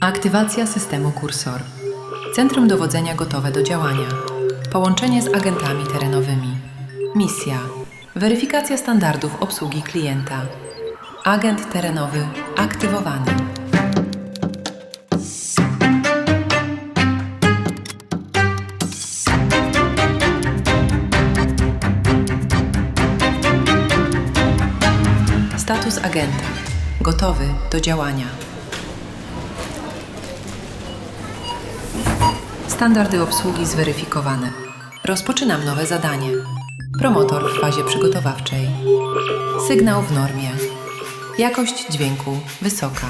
Aktywacja systemu Kursor. Centrum dowodzenia gotowe do działania. Połączenie z agentami terenowymi. Misja. Weryfikacja standardów obsługi klienta. Agent terenowy aktywowany. Status agenta. Gotowy do działania. Standardy obsługi zweryfikowane. Rozpoczynam nowe zadanie. Promotor w fazie przygotowawczej. Sygnał w normie. Jakość dźwięku wysoka.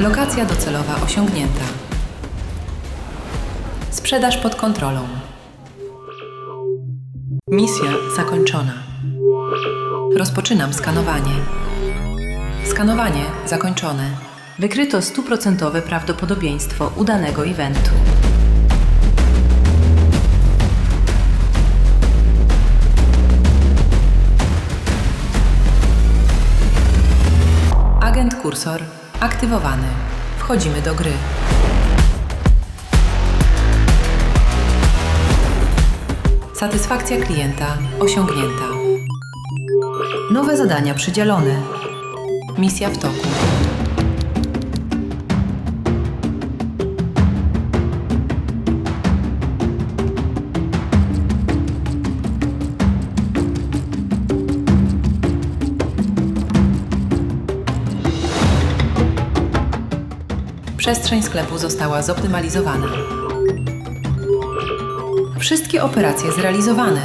Lokacja docelowa osiągnięta. Sprzedaż pod kontrolą. Misja zakończona. Rozpoczynam skanowanie. Skanowanie zakończone. Wykryto stuprocentowe prawdopodobieństwo udanego eventu. Agent kursor aktywowany. Wchodzimy do gry. Satysfakcja klienta osiągnięta. Nowe zadania przydzielone. Misja w toku. Przestrzeń sklepu została zoptymalizowana. Wszystkie operacje zrealizowane.